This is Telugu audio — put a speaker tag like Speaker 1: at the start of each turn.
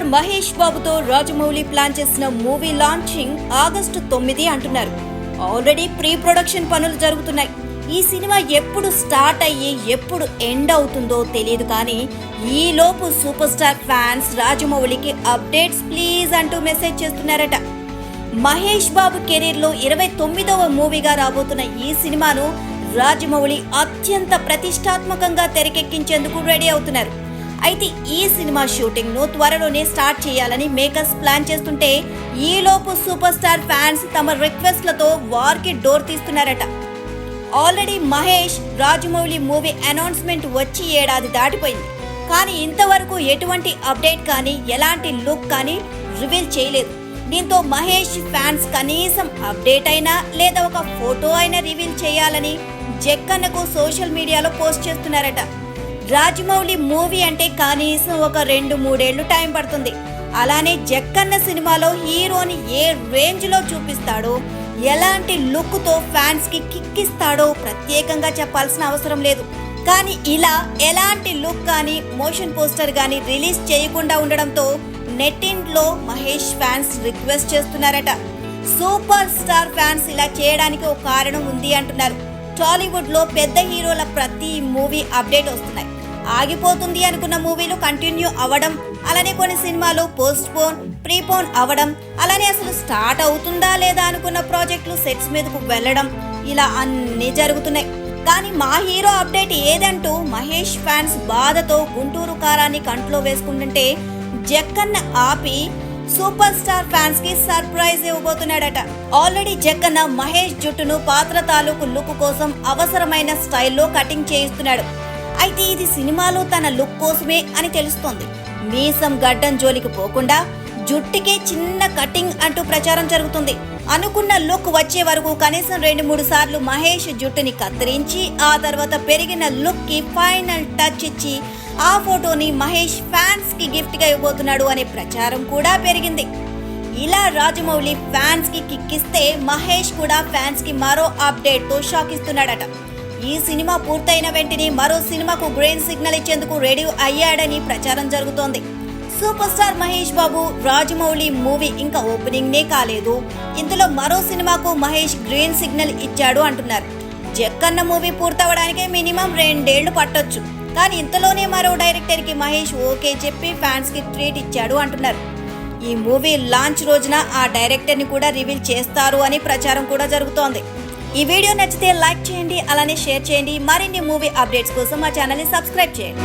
Speaker 1: స్టార్ మహేష్ బాబుతో రాజమౌళి ప్లాన్ చేసిన మూవీ లాంచింగ్ ఆగస్టు తొమ్మిది అంటున్నారు. ఆల్రెడీ ప్రీ ప్రొడక్షన్ పనులు జరుగుతున్నాయి. ఈ సినిమా ఎప్పుడు స్టార్ట్ అయ్యి ఎప్పుడు ఎండ్ అవుతుందో తెలియదు కానీ ఈలోపు సూపర్ స్టార్ ఫ్యాన్స్ రాజమౌళికి అప్డేట్స్ ప్లీజ్ అంటూ మెసేజ్ చేస్తున్నారట. మహేష్ బాబు కెరీర్లో ఇరవై తొమ్మిదవ మూవీగా రాబోతున్న ఈ సినిమాను రాజమౌళి అత్యంత ప్రతిష్టాత్మకంగా తెరకెక్కించేందుకు రెడీ అవుతున్నారు. అయితే ఈ సినిమా షూటింగ్ను త్వరలోనే స్టార్ట్ చేయాలని మేకర్స్ ప్లాన్ చేస్తుంటే ఈలోపు సూపర్ స్టార్ ఫ్యాన్స్ తమ రిక్వెస్ట్లతో వార్కి door తీస్తున్నారట. Already Mahesh Rajamouli movie announcement వచ్చి ఏడాది దాటిపోయింది. కానీ ఇంతవరకు ఎటువంటి అప్డేట్ కానీ ఎలాంటి లుక్ కానీ రివీల్ చేయలేదు. దీంతో మహేష్ ఫ్యాన్స్ కనీసం అప్డేట్ అయినా లేదా ఒక ఫోటో అయినా రివీల్ చేయాలని జక్కన్నకు సోషల్ మీడియాలో పోస్ట్ చేస్తున్నారట. రాజమౌళి మూవీ అంటే కనీసం ఒక రెండు మూడేళ్ళు టైం పడుతుంది. అలానే జక్కన్న సినిమాలో హీరోని ఏ రేంజ్లో చూపిస్తాడో ఎలాంటి లుక్తో ఫ్యాన్స్కి కిక్కిస్తాడో ప్రత్యేకంగా చెప్పాల్సిన అవసరం లేదు. కానీ ఇలా ఎలాంటి లుక్ కానీ మోషన్ పోస్టర్ కానీ రిలీజ్ చేయకుండా ఉండడంతో నెట్టింట్లో మహేష్ ఫ్యాన్స్ రిక్వెస్ట్ చేస్తున్నారట. సూపర్ స్టార్ ఫ్యాన్స్ ఇలా చేయడానికి ఒక కారణం ఉంది అంటున్నారు. టాలీవుడ్లో పెద్ద హీరోల ప్రతి మూవీ అప్డేట్ వస్తున్నాయి. ఆగిపోతుంది అనుకున్న మూవీలు కంటిన్యూ అవ్వడం అలానే కొన్ని సినిమాలు పోస్ట్ పోన్ ప్రీపోన్ అవ్వడం అలానే అసలు స్టార్ట్ అవుతుందా లేదా అనుకున్న ప్రాజెక్టులు సెట్స్ మీదకు వెళ్ళడం ఇలా అన్నీ జరుగుతున్నాయి. కానీ మా హీరో అప్డేట్ ఏదంటూ మహేష్ ఫ్యాన్స్ బాధతో గుంటూరు కారాన్ని కంట్లో వేసుకుంటుంటే జక్కన్న ఆపి సూపర్ స్టార్ ఫ్యాన్స్కి సర్ప్రైజ్ ఇవ్వబోతున్నాడట. ఆల్రెడీ జక్కన్న మహేష్ జుట్టును పాత్ర తాలూకు లుక్ కోసం అవసరమైన స్టైల్లో కటింగ్ చేయిస్తున్నాడు. అయితే ఇది సినిమాలో తన లుక్ కోసమే అని తెలుస్తోంది. మీసం గడ్డం జోలికి పోకుండా జుట్టుకే చిన్న కటింగ్ అంటూ ప్రచారం జరుగుతుంది. అనుకున్న లుక్ వచ్చే వరకు కనీసం రెండు మూడు సార్లు మహేష్ జుట్టుని కత్తిరించి ఆ తర్వాత పెరిగిన లుక్కి ఫైనల్ టచ్ ఇచ్చి ఆ ఫోటోని మహేష్ ఫ్యాన్స్కి గిఫ్ట్గా ఇవ్వబోతున్నాడు అనే ప్రచారం కూడా పెరిగింది. ఇలా రాజమౌళి ఫ్యాన్స్కి కిక్కిస్తే మహేష్ కూడా ఫ్యాన్స్కి మరో అప్డేట్తో షాక్ ఇస్తున్నాడట ఈ సినిమా పూర్తయిన వెంటనే మరో సినిమాకు గ్రీన్ సిగ్నల్ ఇచ్చేందుకు రెడీ అయ్యాడని ప్రచారం జరుగుతోంది. Super star Mahesh Babu Rajamouli movie ఇంకా ఓపెనింగ్ నే కాలేదు. ఇందులో మరో సినిమాకు మహేష్ గ్రీన్ సిగ్నల్ ఇచ్చాడు అంటున్నారు. జక్కన్న మూవీ పూర్తవడానికి మినిమం రెండేళ్ళు పట్టొచ్చు. కానీ ఇంతలోనే మరో డైరెక్టర్కి మహేష్ ఓకే చెప్పి ఫ్యాన్స్కి ట్రీట్ ఇచ్చాడు అంటున్నారు. ఈ మూవీ లాంచ్ రోజున ఆ డైరెక్టర్ని కూడా రివీల్ చేస్తారు అని ప్రచారం కూడా జరుగుతోంది. ఈ వీడియో నచ్చితే లైక్ చేయండి అలానే షేర్ చేయండి. మరిన్ని మూవీ అప్డేట్స్ కోసం మా ఛానల్ని సబ్స్క్రైబ్ చేయండి.